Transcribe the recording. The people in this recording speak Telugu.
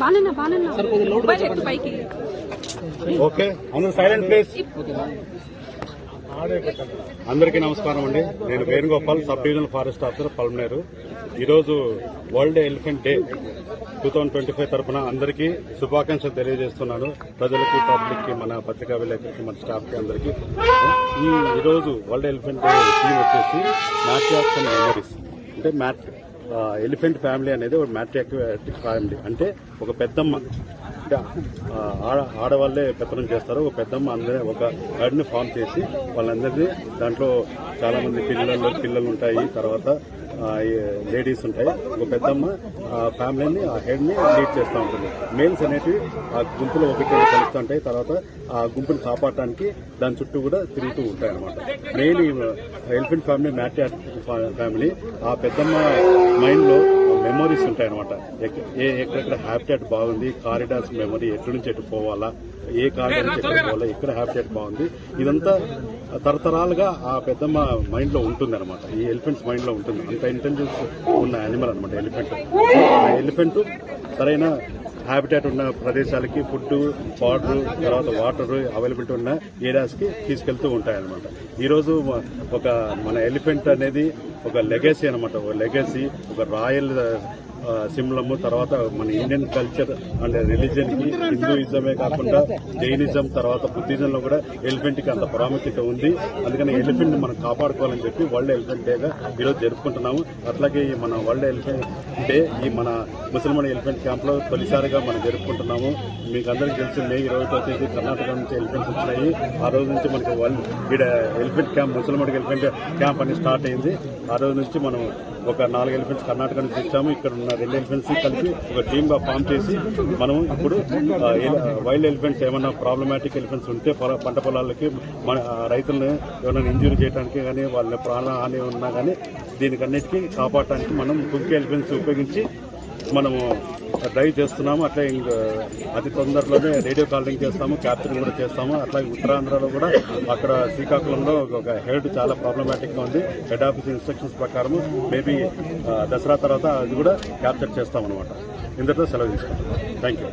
బానన్నా బానన్నా మొబైల్ ఎత్తు పైకి. ఓకే. అందరూ సైలెంట్ ప్లేస్ అందరికీ నమస్కారం అండి. నేను Venugopal sub divisional forest officer Palamaner. ఈరోజు world elephant day two thousand twenty five తరఫున అందరికీ శుభాకాంక్షలు తెలియజేస్తున్నాను. ప్రజలకి పబ్లిక్కి మన పత్రికా విలేకరులకి మన స్టాఫ్కి అందరికీ. ఈ ఈరోజు వరల్డ్ ఎలిఫెంట్ డే థీమ్ వచ్చేసి మ్యాట్రియాక్స్ అండ్ మెమరీస్ అంటే మ్యాట్ ఎలిఫెంట్ ఫ్యామిలీ అనేది ఒక మ్యాట్రియాక్ ఫ్యామిలీ అంటే ఒక పెద్దమ్మ. ఆడ ఆడవాళ్ళే పెత్తనం చేస్తారు. ఒక పెద్దమ్మ అందరూ ఒక హెడ్ని ఫామ్ చేసి వాళ్ళందరినీ దాంట్లో చాలా మంది పిల్లలు పిల్లలు ఉంటాయి. తర్వాత లేడీస్ ఉంటాయి. ఒక పెద్దమ్మ ఆ ఫ్యామిలీని ఆ హెడ్ని లీడ్ చేస్తూ ఉంటుంది. మేల్స్ అనేటివి ఆ గుంపులో ఒకటి కలుస్తూ ఉంటాయి. తర్వాత ఆ గుంపుని కాపాడటానికి దాని చుట్టూ కూడా తిరుగుతూ ఉంటాయి అనమాట మెయిన్ ఎలిఫెంట్ ఫ్యామిలీ మ్యాట్ ఫ్యామిలీ ఆ పెద్దమ్మ మైండ్లో మెమరీస్ ఉంటాయి అనమాట ఎక్కడెక్కడ హ్యాబిటేట్ బాగుంది కారిడార్స్ మెమరీ ఎటు నుంచి ఎటు పోవాలా ఏ కారిడార్ నుంచి ఎక్కడ పోవాలా ఎక్కడ హ్యాబిటేట్ బాగుంది ఇదంతా తరతరాలుగా ఆ పెద్దమ్మ మైండ్లో ఉంటుంది అనమాట ఈ ఎలిఫెంట్స్ మైండ్లో ఉంటుంది. అంత ఇంటెలిజెన్స్ ఉన్న యానిమల్ అనమాట ఎలిఫెంట్ ఆ ఎలిఫెంట్ సరైన హ్యాబిటేట్ ఉన్న ప్రదేశాలకి ఫుడ్ వాటర్ తర్వాత వాటర్ అవైలబిలిటీ ఉన్న ఏరియాస్కి తీసుకెళ్తూ ఉంటాయన్నమాట. ఈరోజు ఒక మన ఎలిఫెంట్ అనేది ఒక లెగసీ అనమాట ఒక లెగసీ ఒక రాయల్ సిమ్లము తర్వాత మన ఇండియన్ కల్చర్ అండ్ రిలీజియన్కి హిందూయిజమే కాకుండా జైనిజం తర్వాత బుద్ధిజం లో కూడా ఎలిఫెంట్కి అంత ప్రాముఖ్యత ఉంది. అందుకని ఎలిఫెంట్ మనం కాపాడుకోవాలని చెప్పి వరల్డ్ ఎలిఫెంట్ డేగా ఈరోజు జరుపుకుంటున్నాము. అట్లాగే ఈ మన వరల్డ్ ఎలిఫెంట్ డే ఈ మన ముసల్మాన్ ఎలిఫెంట్ క్యాంప్లో తొలిసారిగా మనం జరుపుకుంటున్నాము. మీకు అందరికీ తెలిసి మే ఇరవై తేదీ కర్ణాటక నుంచి ఎలిఫెంట్స్ వచ్చినాయి. ఆ రోజు నుంచి మనకి వరల్డ్ ఈడ ఎలిఫెంట్ క్యాంప్ ముసల్మాన్ ఎలిఫెంట్ క్యాంప్ అనేది స్టార్ట్ అయింది. ఆ రోజు నుంచి మనం ఒక నాలుగు ఎలిఫెంట్స్ కర్ణాటక నుంచి తెచ్చాము. ఇక్కడ ఉన్న రెండు ఎలిఫెంట్స్ కలిపి ఒక టీమ్గా ఫామ్ చేసి మనం ఇప్పుడు వైల్డ్ ఎలిఫెంట్స్ ఏమైనా ప్రాబ్లమాటిక్ ఎలిఫెంట్స్ ఉంటే పంట పొలాలకి మన రైతులను ఏమైనా ఇంజూరీ చేయడానికి కానీ వాళ్ళ ప్రాణ హాని ఉన్నా కానీ దీనికన్నిటికీ కాపాడటానికి మనం కుక్ ఎలిఫెంట్స్ ఉపయోగించి మనము డ్రైవ్ చేస్తున్నాము అట్లా ఇంకా అతి తొందరలోనే రేడియో కాలింగ్ చేస్తాము క్యాప్చరింగ్ కూడా చేస్తాము. అట్లాగే ఉత్తరాంధ్రలో కూడా అక్కడ శ్రీకాకుళంలో ఒక హెడ్ చాలా ప్రాబ్లమాటిక్గా ఉంది. హెడ్ ఆఫీస్ ఇన్స్ట్రక్షన్స్ ప్రకారం మేబీ దసరా తర్వాత అది కూడా క్యాప్చర్ చేస్తామన్నమాట. అనమాట ఇంతటితో సెలవు తీసుకుంటాం. Thank you